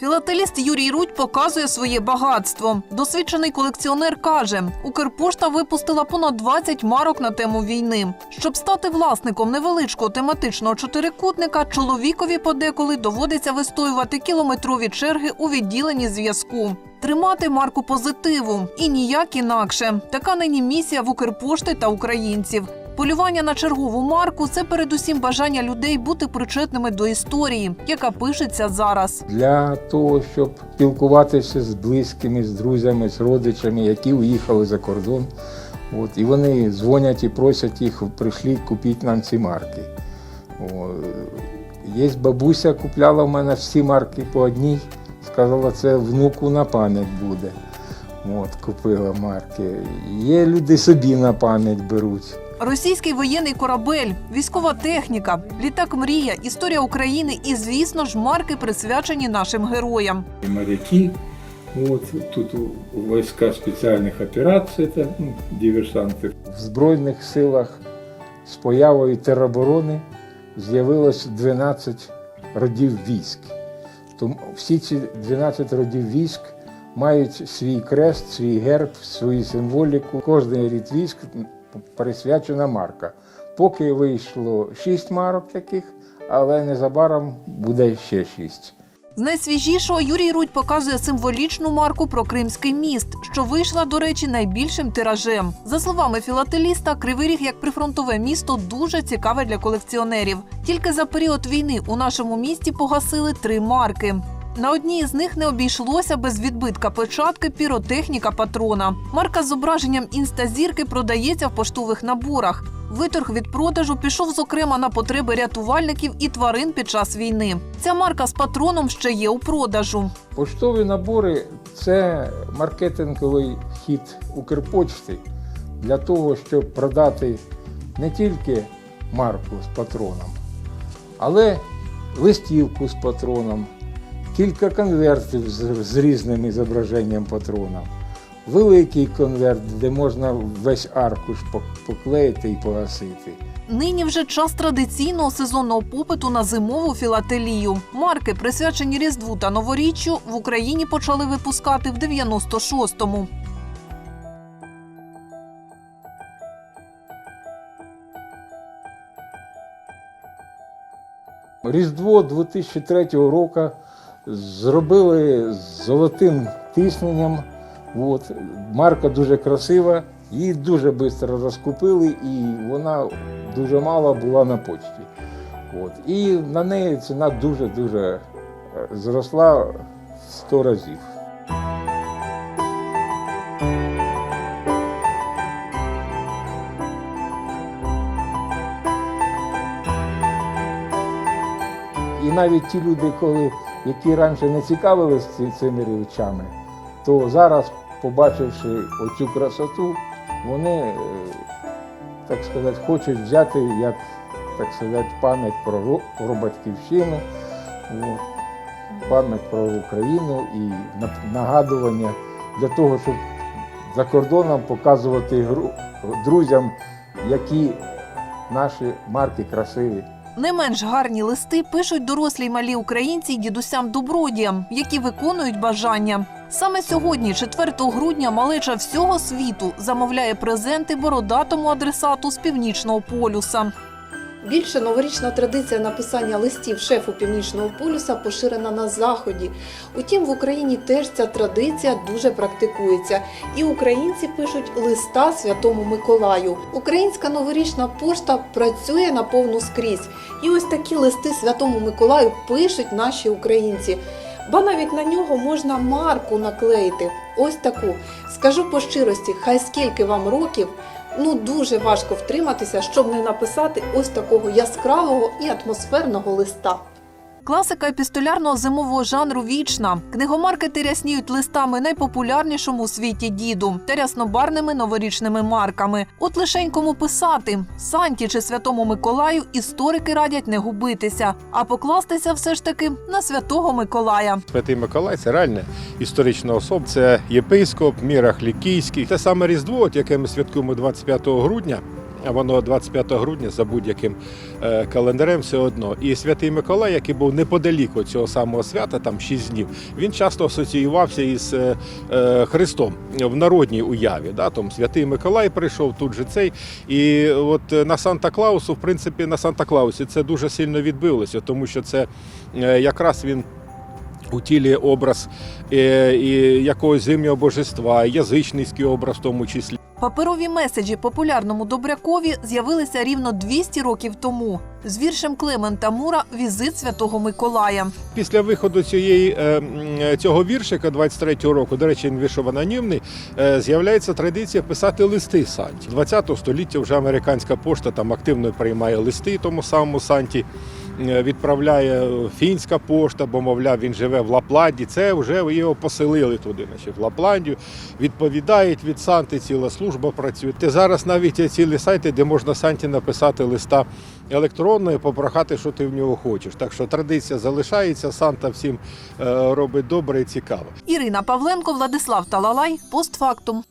Філателіст Юрій Рудь показує своє багатство. Досвідчений колекціонер каже, Укрпошта випустила понад 20 марок на тему війни. Щоб стати власником невеличкого тематичного чотирикутника, чоловікові подеколи доводиться вистоювати кілометрові черги у відділенні зв'язку. Тримати марку позитиву і ніяк інакше. Така нині місія в Укрпошти та українців. Полювання на чергову марку це передусім бажання людей бути причетними до історії, яка пишеться зараз. для того, щоб спілкуватися з близькими, з друзями, з родичами, які уїхали за кордон. От, і вони дзвонять і просять їх, прийшли, купіть нам ці марки. О, є бабуся, купляла в мене всі марки по одній, сказала, це внуку на пам'ять буде. От, купила марки. Є люди собі на пам'ять беруть. Російський воєнний корабель, військова техніка, літак мрія, історія України і, звісно ж, марки присвячені нашим героям. и моряки. Вот тут у- у спеціальних операцій, це ну, диверсанти. В Збройних силах з появою тероборони з'явилось 12 родів військ. Тому всі ці 12 родів військ мають свій крест, свій герб, свою символіку. Кожний рід військ присвячена марка. Поки вийшло 6 марок таких, але незабаром буде ще 6. З найсвіжішого Юрій Рудь показує символічну марку про Кримський міст, що вийшла, до речі, найбільшим тиражем. За словами філателіста, Кривий Ріг як прифронтове місто дуже цікаве для колекціонерів. Тільки за період війни у нашому місті погасили три марки. На одній з них не обійшлося без відбитка печатки піротехніка патрона. Марка з зображенням інстазірки продається в поштових наборах. Виторг від продажу пішов зокрема на потреби рятувальників і тварин під час війни. Ця марка з патроном ще є у продажу. Поштові набори це маркетинговий хід Укрпочти для того, щоб продати не тільки марку з патроном, але листівку з патроном, кілька конвертів з, з різним зображенням патрона, великий конверт, де можна весь аркуш пок- поклеїти і погасити. Нині вже час традиційного сезонного попиту на зимову філателію. Марки, присвячені Різдву та Новоріччю, в Україні почали випускати в 96-му. Різдво 2003 року зробили з золотим тисненням. От. Марка дуже красива, її дуже швидко розкупили, і вона дуже мало була на почті. От. І на неї ціна дуже-дуже е, зросла в 100 разів. І навіть ті люди, коли, які раніше не цікавилися цими речами, то зараз, побачивши оцю красоту, вони, е, так сказати, хочуть взяти як так сказати, пам'ять про, про батьківщину, пам'ять про Україну і нагадування для того, щоб за кордоном показувати друзям, які наші марки красиві. Не менш гарні листи пишуть дорослі й малі українці й дідусям добродіям, які виконують бажання. Саме сьогодні, 4 грудня, малеча всього світу замовляє презенти бородатому адресату з північного полюса. Більше новорічна традиція написання листів шефу Північного полюса поширена на заході. Утім, в Україні теж ця традиція дуже практикується, і українці пишуть листа Святому Миколаю. Українська новорічна пошта працює на повну скрізь. І ось такі листи Святому Миколаю пишуть наші українці. Ба навіть на нього можна марку наклеїти. Ось таку. Скажу по щирості, хай скільки вам років, ну дуже важко втриматися, щоб не написати ось такого яскравого і атмосферного листа. Класика епістолярного зимового жанру вічна. Книгомаркети рясніють листами найпопулярнішому у світі діду та ряснобарними новорічними марками. От лишень кому писати Санті чи Святому Миколаю історики радять не губитися, а покластися все ж таки на святого Миколая. Святий Миколай це реальна історична особа. Це єпископ, Мірах Лікійський. Те саме Різдво, от яке ми святкуємо 25 грудня. Воно 25 грудня за будь-яким е, календарем все одно. І святий Миколай, який був неподалік цього самого свята, там 6 днів, він часто асоціювався із е, е, Христом в народній уяві. Да? Там святий Миколай прийшов тут же цей. І от на Санта Клаусу, в принципі, на Санта Клаусі це дуже сильно відбилося, тому що це якраз він. Утілює образ е, і якогось зимнього божества, язичницький образ в тому числі. Паперові меседжі популярному Добрякові з'явилися рівно 200 років тому. З віршем Клемента Мура Візит Святого Миколая. Після виходу цієї, е, е, цього віршика 23-го року, до речі, він вийшов анонімний, е, з'являється традиція писати листи Санті. 20 століття вже американська пошта там активно приймає листи тому самому Санті. Е, Відправляє фінська пошта, бо, мовляв, він живе в Лапланді. Це вже його поселили туди, значить, в Лапландію. Відповідають від Санти, ціла служба працює. Ти зараз навіть є цілі сайти, де можна Санті написати листа електронно і попрохати, що ти в нього хочеш. Так що традиція залишається, Санта всім е, робить добре і цікаво. Ірина Павленко, Владислав Талалай. Постфактум.